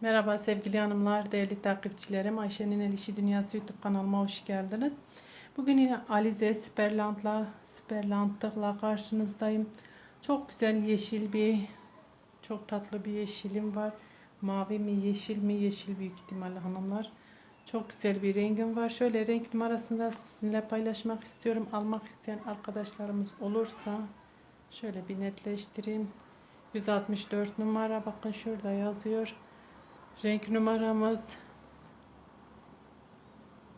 Merhaba sevgili hanımlar, değerli takipçilerim. Ayşe'nin El İşi Dünyası YouTube kanalıma hoş geldiniz. Bugün yine Alize Sperlant'la, Sperlant'la karşınızdayım. Çok güzel yeşil bir, çok tatlı bir yeşilim var. Mavi mi, yeşil mi? Yeşil büyük ihtimalle hanımlar. Çok güzel bir rengim var. Şöyle renk numarasını da sizinle paylaşmak istiyorum. Almak isteyen arkadaşlarımız olursa şöyle bir netleştireyim. 164 numara bakın şurada yazıyor. Renk numaramız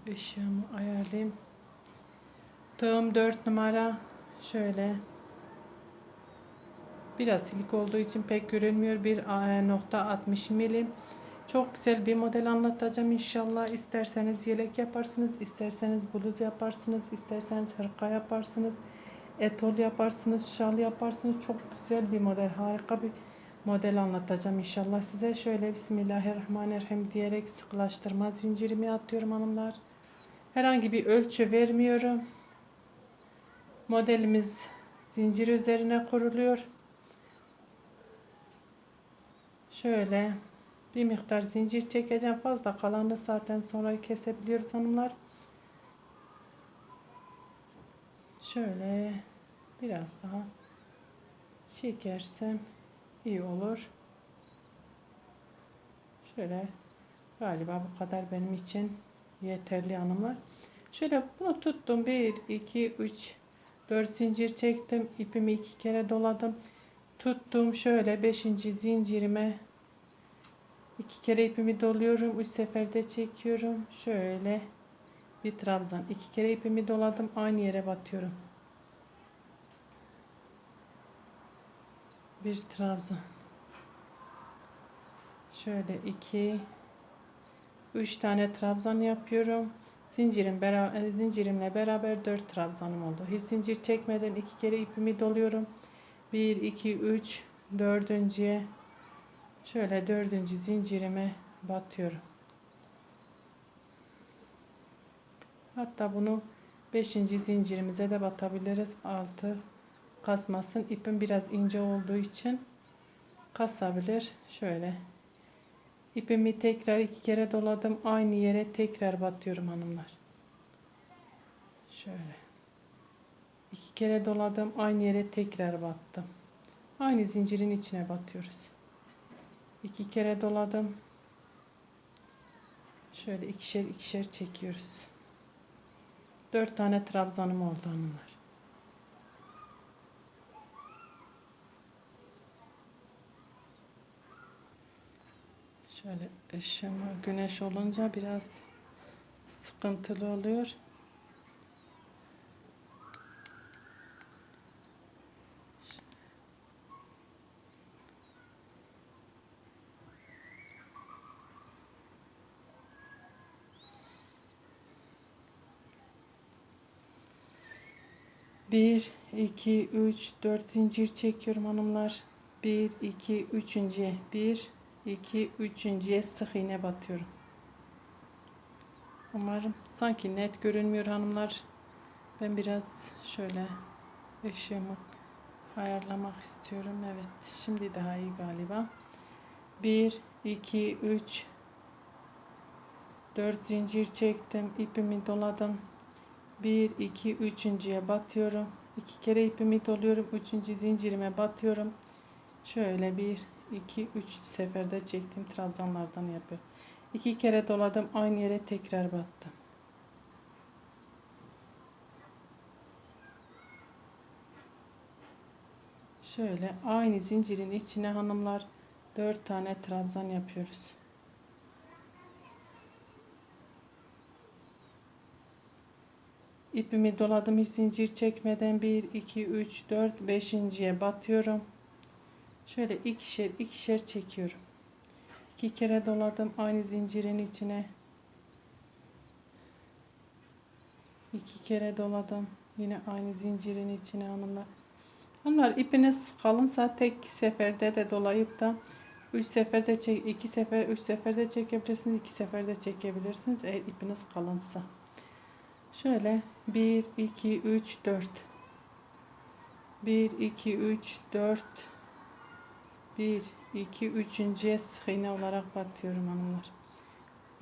ışığımı ayarlayayım. Tığım 4 numara şöyle biraz silik olduğu için pek görünmüyor bir e, nokta 60 milim. Çok güzel bir model anlatacağım inşallah. İsterseniz yelek yaparsınız, isterseniz bluz yaparsınız, isterseniz hırka yaparsınız, etol yaparsınız, şal yaparsınız. Çok güzel bir model, harika bir model anlatacağım inşallah size. Şöyle Bismillahirrahmanirrahim diyerek sıkılaştırma zincirimi atıyorum hanımlar. Herhangi bir ölçü vermiyorum. Modelimiz zincir üzerine kuruluyor. Şöyle bir miktar zincir çekeceğim. Fazla kalanı zaten sonra kesebiliyoruz hanımlar. Şöyle biraz daha çekersem iyi olur. Şöyle galiba bu kadar benim için yeterli hanımlar. Şöyle bunu tuttum. 1, 2, 3, 4 zincir çektim. ipimi iki kere doladım. Tuttum şöyle 5. zincirime iki kere ipimi doluyorum. 3 seferde çekiyorum. Şöyle bir trabzan. iki kere ipimi doladım. Aynı yere batıyorum. Bir trabzan. Şöyle iki üç tane trabzan yapıyorum. Zincirim beraber zincirimle beraber 4 trabzanım oldu. Hiç zincir çekmeden iki kere ipimi doluyorum. 1 2 3 dördüncüye şöyle dördüncü zincirime batıyorum. Hatta bunu beşinci zincirimize de batabiliriz. 6 kasmasın. İpim biraz ince olduğu için kasabilir. Şöyle. İpimi tekrar iki kere doladım. Aynı yere tekrar batıyorum hanımlar. Şöyle. İki kere doladım. Aynı yere tekrar battım. Aynı zincirin içine batıyoruz. İki kere doladım. Şöyle ikişer ikişer çekiyoruz. Dört tane trabzanım oldu hanımlar. Şöyle ışığımı güneş olunca biraz sıkıntılı oluyor. Bir, iki, üç, dört zincir çekiyorum hanımlar. Bir, iki, üçüncü, bir, 2 üçüncüye sık iğne batıyorum. Umarım sanki net görünmüyor hanımlar. Ben biraz şöyle ışığımı ayarlamak istiyorum. Evet şimdi daha iyi galiba. 1 2 3 4 zincir çektim. ipimi doladım. 1 2 üçüncüye batıyorum. 2 kere ipimi doluyorum. Üçüncü zincirime batıyorum. Şöyle bir 2 3 seferde çektiğim trabzanlardan yapıyorum. İki kere doladım aynı yere tekrar battım. Şöyle aynı zincirin içine hanımlar 4 tane trabzan yapıyoruz. İpimi doladım hiç zincir çekmeden 1 2 3 4 5.'ye batıyorum. Şöyle ikişer ikişer çekiyorum. İki kere doladım aynı zincirin içine. İki kere doladım. Yine aynı zincirin içine hanımlar. Hanımlar ipiniz kalınsa tek seferde de dolayıp da 3 seferde çek, 2 sefer, 3 seferde çekebilirsiniz, 2 seferde çekebilirsiniz eğer ipiniz kalınsa. Şöyle 1 2 3 4 1 2 3 4 1 2 üçüncüye sık iğne olarak batıyorum hanımlar.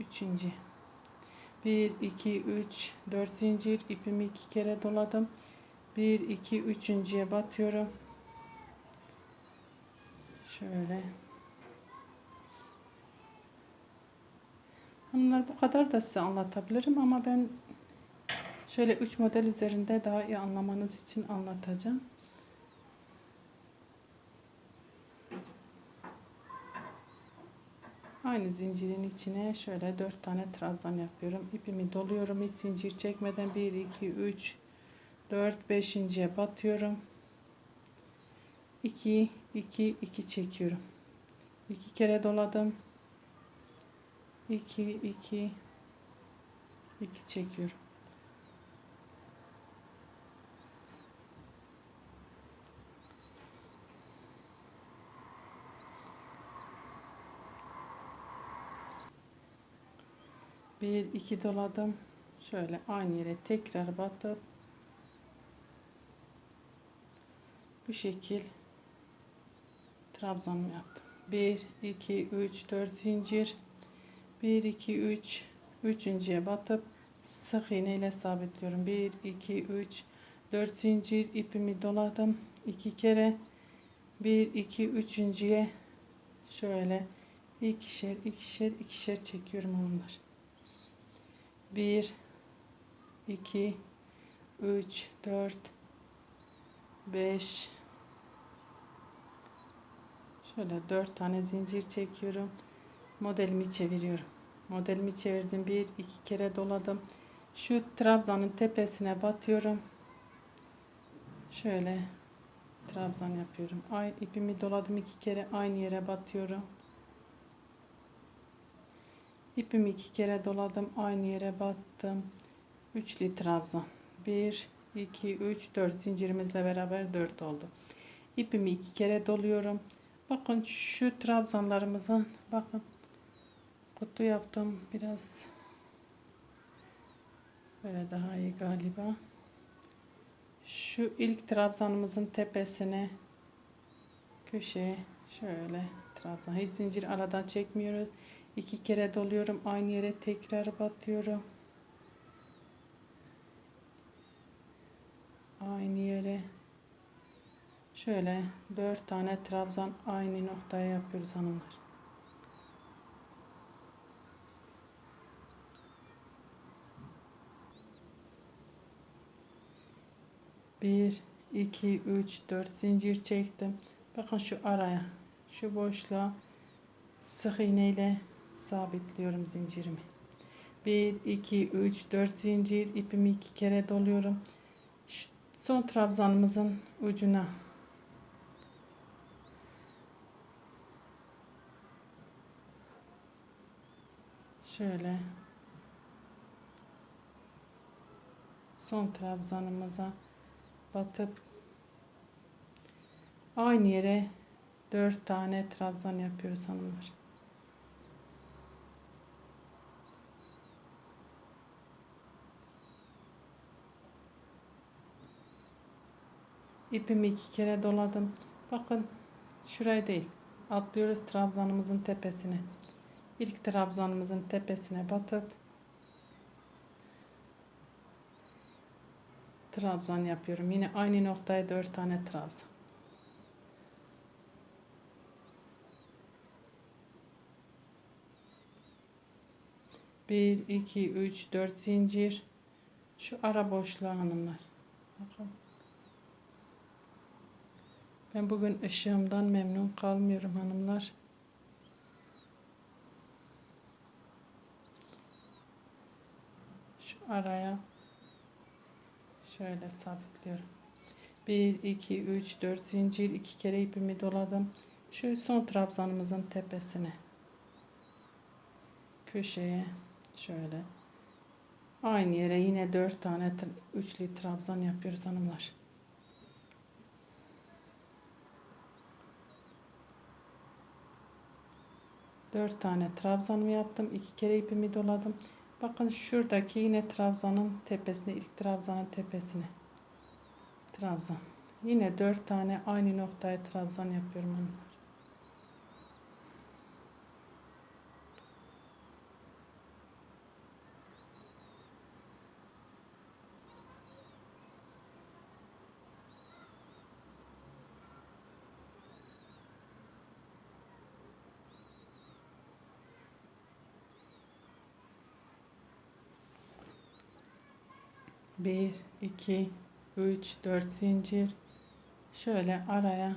Üçüncü. 1 2 3 4 zincir ipimi iki kere doladım. 1 2 üçüncüye batıyorum. Şöyle. Hanımlar bu kadar da size anlatabilirim ama ben şöyle 3 model üzerinde daha iyi anlamanız için anlatacağım. Aynı zincirin içine şöyle 4 tane trabzan yapıyorum. İpimi doluyorum. Hiç zincir çekmeden 1 2 3 4 5.'ye batıyorum. 2 2 2 çekiyorum. 2 kere doladım. 2 2 2 çekiyorum. Bir iki doladım. Şöyle aynı yere tekrar batıp bu şekil trabzanımı yaptım. 1 2 3 4 zincir 1 2 3 üçüncüye batıp sık iğne ile sabitliyorum. 1 2 3 4 zincir ipimi doladım. 2 kere 1 2 üçüncüye şöyle ikişer ikişer ikişer çekiyorum onlar. 1 2 3 4 5 şöyle 4 tane zincir çekiyorum. Modelimi çeviriyorum. Modelimi çevirdim. Bir iki kere doladım. Şu trabzanın tepesine batıyorum. Şöyle trabzan yapıyorum. Aynı ipimi doladım iki kere. Aynı yere batıyorum ipimi iki kere doladım aynı yere battım. Üçlü trabzan 1 2 3 4 zincirimizle beraber 4 oldu. İpimi iki kere doluyorum. Bakın şu trabzanlarımızın bakın. Kutu yaptım biraz. Böyle daha iyi galiba. Şu ilk trabzanımızın tepesine köşeye şöyle trabzan. Hiç zincir aradan çekmiyoruz iki kere doluyorum aynı yere tekrar batıyorum. Aynı yere. Şöyle dört tane trabzan aynı noktaya yapıyoruz hanımlar. Bir iki üç dört zincir çektim. Bakın şu araya şu boşluğa sık iğne ile sabitliyorum zincirimi. 1 2 3 4 zincir ipimi iki kere doluyorum. Şu son trabzanımızın ucuna. Şöyle. Son trabzanımıza batıp aynı yere 4 tane trabzan yapıyoruz hanımlar. İpimi iki kere doladım. Bakın şurayı değil. Atlıyoruz trabzanımızın tepesine. İlk trabzanımızın tepesine batıp trabzan yapıyorum. Yine aynı noktaya 4 tane trabzan. Bir, iki, üç, dört zincir. Şu ara boşluğa hanımlar. Bakın. Ben bugün ışığımdan memnun kalmıyorum hanımlar. Şu araya şöyle sabitliyorum. 1 2 3 4 zincir iki kere ipimi doladım. Şu son trabzanımızın tepesine köşeye şöyle aynı yere yine 4 tane üçlü trabzan yapıyoruz hanımlar. Dört tane trabzanımı yaptım. iki kere ipimi doladım. Bakın şuradaki yine trabzanın tepesine, ilk trabzanın tepesine. Trabzan. Yine dört tane aynı noktaya trabzan yapıyorum 1 2 3 4 zincir. Şöyle araya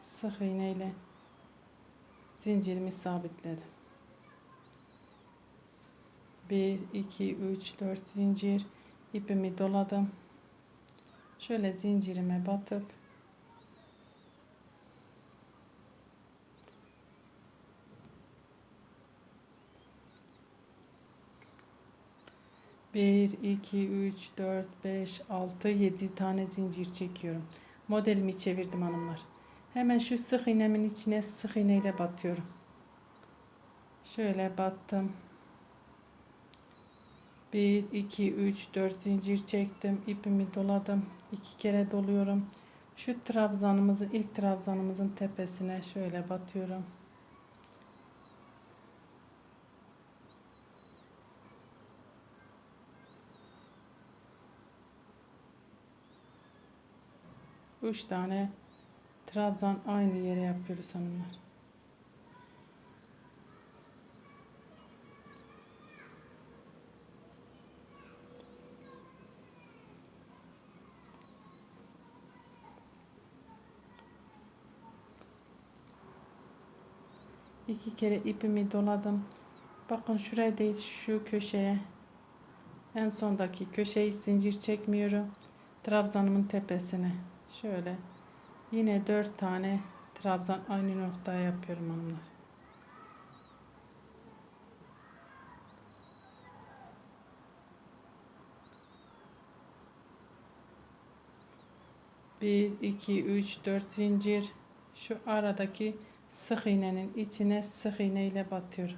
sık iğne ile zincirimi sabitledim. 1 2 3 4 zincir. İpimi doladım. Şöyle zincirime batıp Bir, iki, üç, dört, beş, altı, yedi tane zincir çekiyorum. Modelimi çevirdim hanımlar. Hemen şu sık iğnemin içine sık iğneyle batıyorum. Şöyle battım. 1 2 3 4 zincir çektim. ipimi doladım. iki kere doluyorum. Şu trabzanımızın ilk trabzanımızın tepesine şöyle batıyorum. Üç tane trabzan aynı yere yapıyoruz hanımlar. iki kere ipimi doladım. Bakın şuraya değil şu köşeye. En sondaki köşeyi zincir çekmiyorum. Trabzanımın tepesine. Şöyle. Yine dört tane trabzan aynı noktaya yapıyorum hanımlar. Bir, iki, üç, dört zincir. Şu aradaki sık iğnenin içine sık iğne ile batıyorum.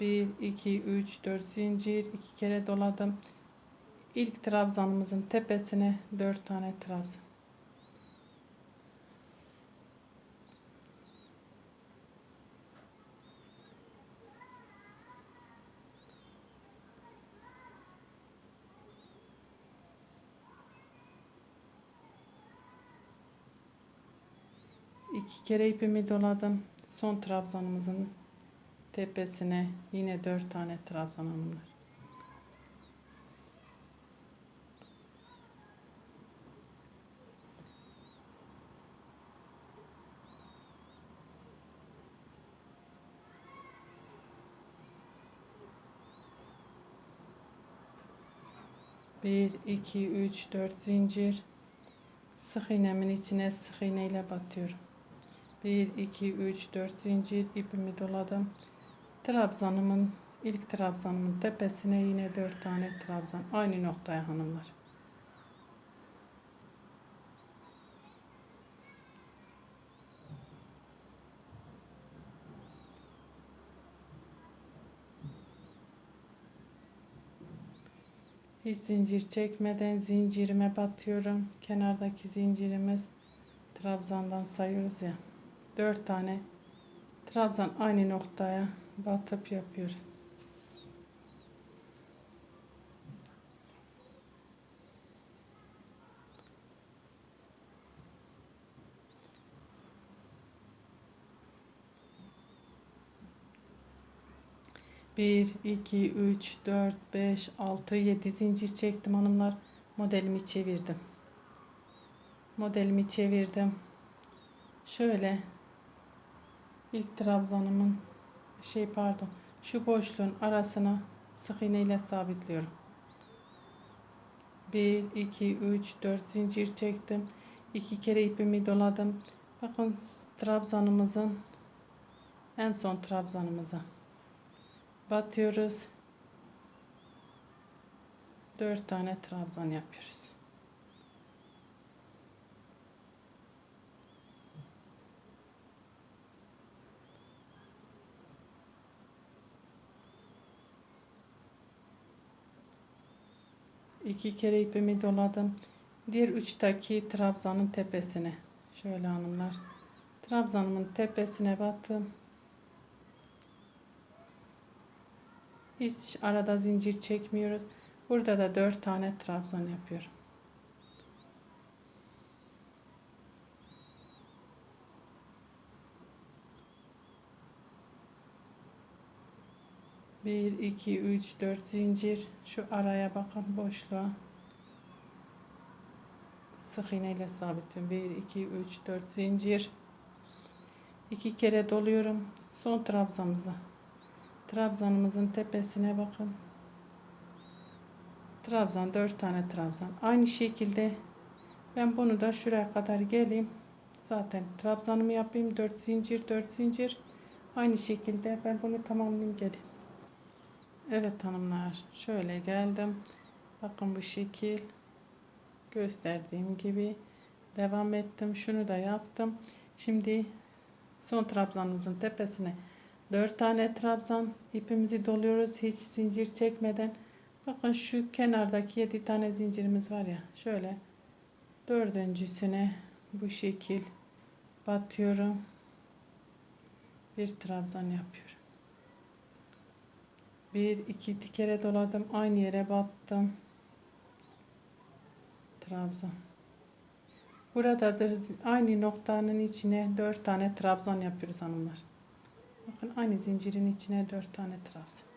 1 2 3 4 zincir iki kere doladım. İlk trabzanımızın tepesine 4 tane trabzan. iki kere ipimi doladım. Son trabzanımızın tepesine yine dört tane trabzan hanımlar. Bir, iki, üç, dört zincir. Sık iğnemin içine sık iğne ile batıyorum. 1 2 3 4 zincir ipimi doladım. Trabzanımın ilk trabzanımın tepesine yine 4 tane trabzan aynı noktaya hanımlar. Bir zincir çekmeden zincirime batıyorum. Kenardaki zincirimiz trabzandan sayıyoruz ya. 4 tane trabzan aynı noktaya batıp yapıyorum. 1, 2, 3, 4, 5, 6, 7 zincir çektim hanımlar. Modelimi çevirdim. Modelimi çevirdim. Şöyle ilk trabzanımın şey pardon şu boşluğun arasına sık iğne sabitliyorum. 1, 2, 3, 4 zincir çektim. 2 kere ipimi doladım. Bakın trabzanımızın en son trabzanımıza batıyoruz. 4 tane trabzan yapıyoruz. 2 kere ipimi doladım. Diğer uçtaki trabzanın tepesine. Şöyle hanımlar. Trabzanımın tepesine battım. Hiç arada zincir çekmiyoruz. Burada da 4 tane trabzan yapıyorum. 1 2 3 4 zincir. Şu araya bakın boşluğa. Sık iğne ile sabitliyorum. 1 2 3 4 zincir. İki kere doluyorum. Son trabzamıza trabzanımızın tepesine bakın. Trabzan 4 tane trabzan. Aynı şekilde ben bunu da şuraya kadar geleyim. Zaten trabzanımı yapayım. 4 zincir 4 zincir. Aynı şekilde ben bunu tamamlayayım geleyim. Evet hanımlar şöyle geldim. Bakın bu şekil. Gösterdiğim gibi devam ettim. Şunu da yaptım. Şimdi son trabzanımızın tepesine 4 tane trabzan ipimizi doluyoruz hiç zincir çekmeden. Bakın şu kenardaki 7 tane zincirimiz var ya şöyle dördüncüsüne bu şekil batıyorum. Bir trabzan yapıyorum. Bir iki kere doladım aynı yere battım. Trabzan. Burada da aynı noktanın içine dört tane trabzan yapıyoruz hanımlar bakın aynı zincirin içine dört tane trabzan.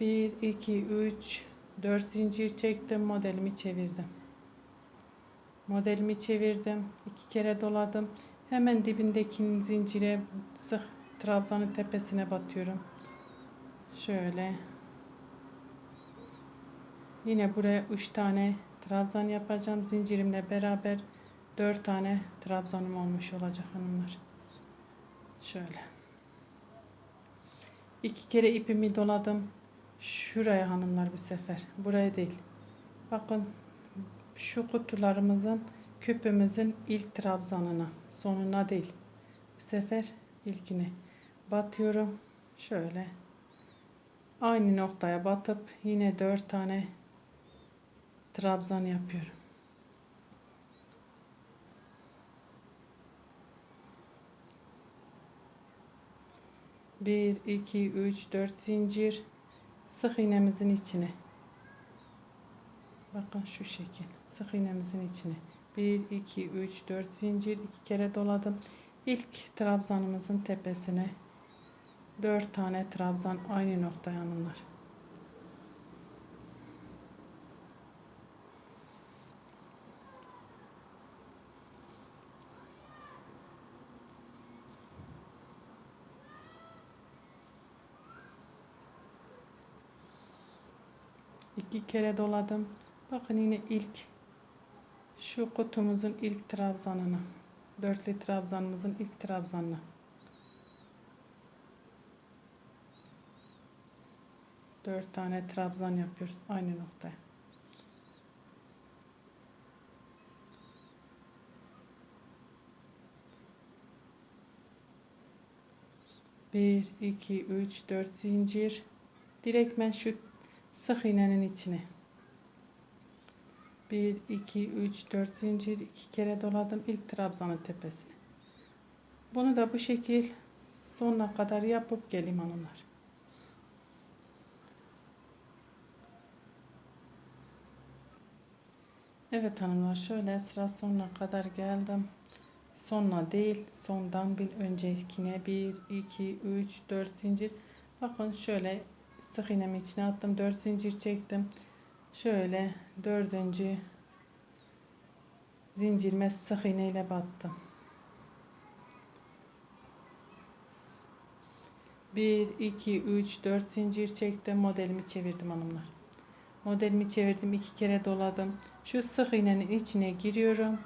1 2 3 4 zincir çektim modelimi çevirdim. Modelimi çevirdim iki kere doladım. Hemen dibindeki zincire sık trabzanın tepesine batıyorum. Şöyle. Yine buraya 3 tane trabzan yapacağım zincirimle beraber 4 tane trabzanım olmuş olacak hanımlar. Şöyle. İki kere ipimi doladım. Şuraya hanımlar bir sefer. Buraya değil. Bakın şu kutularımızın küpümüzün ilk trabzanına sonuna değil. Bu sefer ilkine batıyorum. Şöyle. Aynı noktaya batıp yine dört tane trabzan yapıyorum bir iki üç dört zincir. Sık iğnemizin içine. Bakın şu şekil. Sık iğnemizin içine. 1 2 3 4 zincir. İki kere doladım. İlk trabzanımızın tepesine 4 tane trabzan. Aynı nokta hanımlar iki kere doladım. Bakın yine ilk şu kutumuzun ilk trabzanını dörtlü trabzanımızın ilk trabzanını. Dört tane trabzan yapıyoruz aynı noktaya. Bir iki üç dört zincir. Direktmen şu sık iğnenin içine. 1 2 3 4 zincir iki kere doladım ilk trabzanın tepesine. Bunu da bu şekil sonuna kadar yapıp geleyim hanımlar. Evet hanımlar şöyle sıra sonuna kadar geldim. Sonuna değil sondan bir öncekine 1 2 3 4 zincir. Bakın şöyle sık iğnemi içine attım. 4 zincir çektim. Şöyle dördüncü zincirime sık iğne ile battım. 1 2 3 4 zincir çektim. Modelimi çevirdim hanımlar. Modelimi çevirdim iki kere doladım. Şu sık iğnenin içine giriyorum.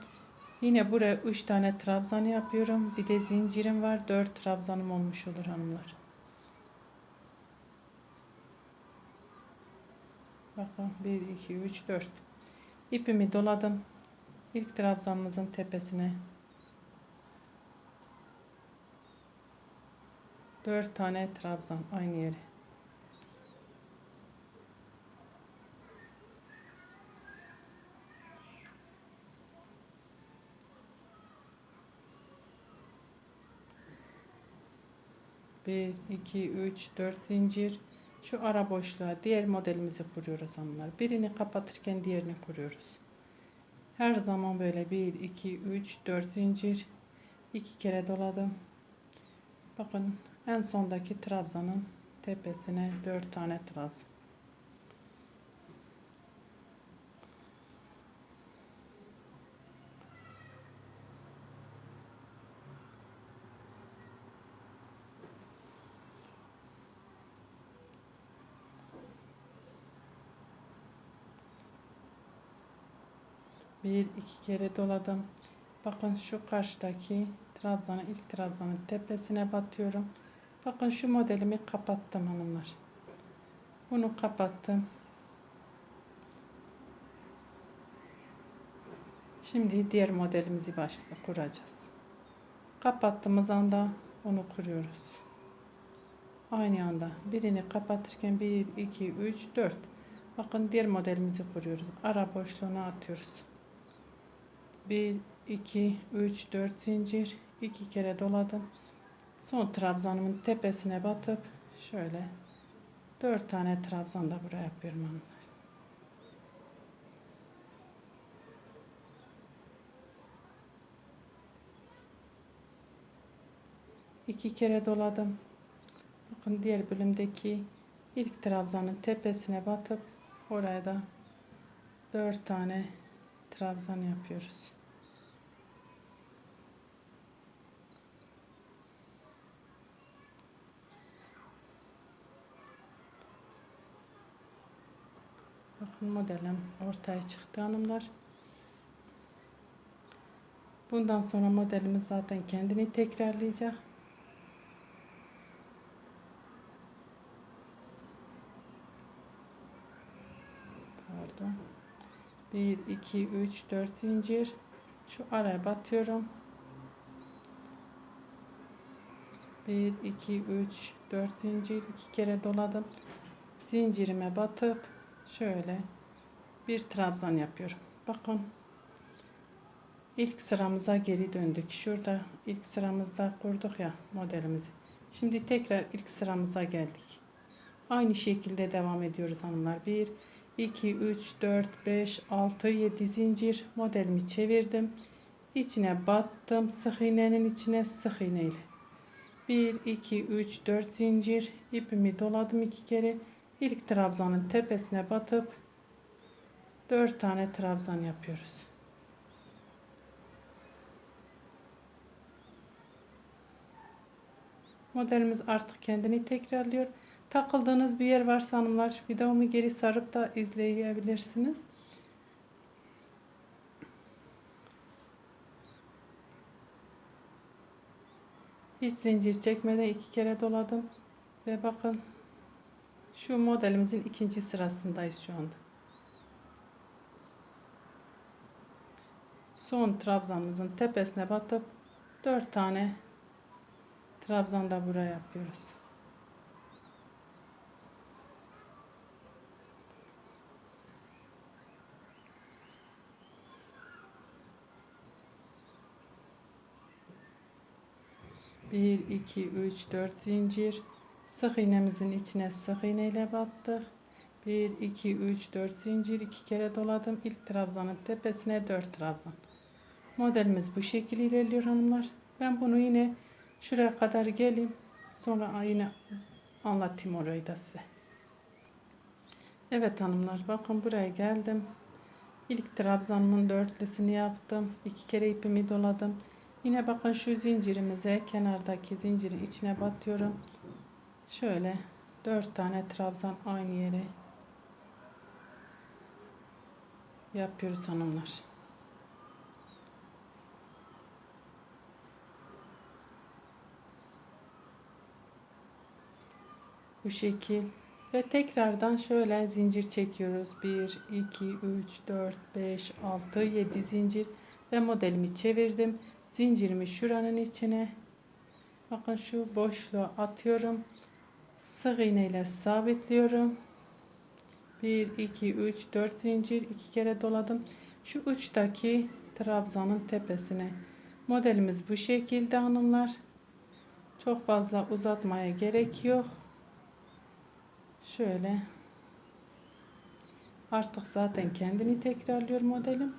Yine buraya 3 tane trabzan yapıyorum. Bir de zincirim var. 4 trabzanım olmuş olur hanımlar Bakın 1, 2, 3, 4. İpimi doladım. İlk trabzanımızın tepesine 4 tane trabzan aynı yere. Bir, iki, üç, dört zincir. Şu ara boşluğa diğer modelimizi kuruyoruz hanımlar. Birini kapatırken diğerini kuruyoruz. Her zaman böyle 1, 2, 3, 4 zincir. iki kere doladım. Bakın En sondaki trabzanın tepesine 4 tane trabzan. Bir iki kere doladım. Bakın şu karşıdaki trabzanın ilk trabzanın tepesine batıyorum. Bakın şu modelimi kapattım hanımlar. Bunu kapattım. Şimdi diğer modelimizi başla kuracağız. Kapattığımız anda onu kuruyoruz. Aynı anda birini kapatırken 1, 2, 3, 4. Bakın diğer modelimizi kuruyoruz. Ara boşluğuna atıyoruz. 1, 2, 3, 4 zincir. 2 kere doladım. Son trabzanımın tepesine batıp şöyle 4 tane trabzan da buraya yapıyorum hanımlar. İki kere doladım. Bakın diğer bölümdeki ilk trabzanın tepesine batıp oraya da 4 tane trabzan yapıyoruz. Bakın modelim ortaya çıktı hanımlar. Bundan sonra modelimiz zaten kendini tekrarlayacak. Pardon. 1, 2, 3, 4 zincir. Şu araya batıyorum. 1, 2, 3, 4 zincir. 2 kere doladım. Zincirime batıp şöyle bir trabzan yapıyorum. Bakın ilk sıramıza geri döndük. Şurada ilk sıramızda kurduk ya modelimizi. Şimdi tekrar ilk sıramıza geldik. Aynı şekilde devam ediyoruz hanımlar. 1 2 3 4 5 6 7 zincir modelimi çevirdim. İçine battım. Sık iğnenin içine sık iğne ile. 1 2 3 4 zincir ipimi doladım iki kere. İlk trabzanın tepesine batıp 4 tane trabzan yapıyoruz. Modelimiz artık kendini tekrarlıyor. Takıldığınız bir yer varsa hanımlar videomu geri sarıp da izleyebilirsiniz. Hiç zincir çekmeden iki kere doladım. Ve bakın şu modelimizin ikinci sırasındayız şu anda. Son trabzanımızın tepesine batıp 4 tane trabzan da buraya yapıyoruz. Bir, iki, üç, dört zincir. Sık iğnemizin içine sık iğne ile battık. 1, 2, 3, 4 zincir. 2 kere doladım. İlk trabzanın tepesine 4 trabzan. Modelimiz bu şekilde ilerliyor hanımlar. Ben bunu yine şuraya kadar geleyim. Sonra yine anlatayım orayı da size. Evet hanımlar bakın buraya geldim. İlk trabzanımın dörtlüsünü yaptım. İki kere ipimi doladım. Yine bakın şu zincirimize kenardaki zincirin içine batıyorum. Şöyle dört tane trabzan aynı yere yapıyoruz hanımlar. Bu şekil ve tekrardan şöyle zincir çekiyoruz. 1 2 3 4 5 6 7 zincir ve modelimi çevirdim. Zincirimi şuranın içine bakın şu boşluğa atıyorum. Sık iğne ile sabitliyorum. 1 2 3 4 zincir iki kere doladım. Şu uçtaki trabzanın tepesine. Modelimiz bu şekilde hanımlar. Çok fazla uzatmaya gerek yok. Şöyle. Artık zaten kendini tekrarlıyor modelim.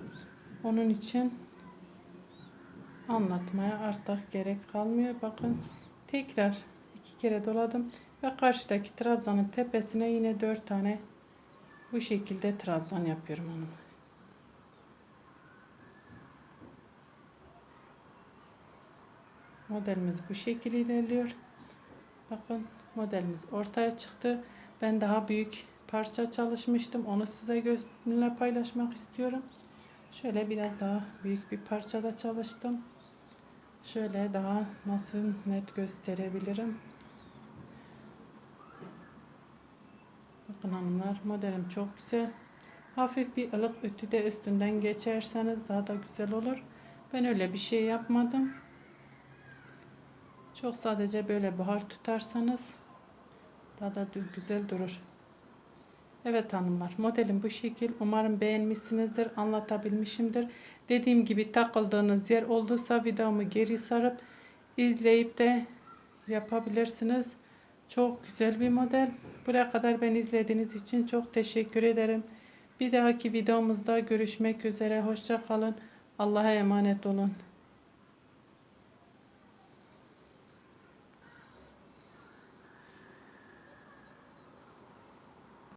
Onun için anlatmaya artık gerek kalmıyor. Bakın tekrar iki kere doladım. Ve karşıdaki trabzanın tepesine yine dört tane bu şekilde trabzan yapıyorum onu. Modelimiz bu şekilde ilerliyor. Bakın modelimiz ortaya çıktı. Ben daha büyük parça çalışmıştım. Onu size gözümle paylaşmak istiyorum. Şöyle biraz daha büyük bir parçada çalıştım. Şöyle daha nasıl net gösterebilirim. Bakın hanımlar modelim çok güzel. Hafif bir ılık ütü de üstünden geçerseniz daha da güzel olur. Ben öyle bir şey yapmadım. Çok sadece böyle buhar tutarsanız daha da güzel durur. Evet hanımlar modelim bu şekil. Umarım beğenmişsinizdir. Anlatabilmişimdir. Dediğim gibi takıldığınız yer olduysa videomu geri sarıp izleyip de yapabilirsiniz. Çok güzel bir model. Buraya kadar beni izlediğiniz için çok teşekkür ederim. Bir dahaki videomuzda görüşmek üzere. Hoşça kalın. Allah'a emanet olun.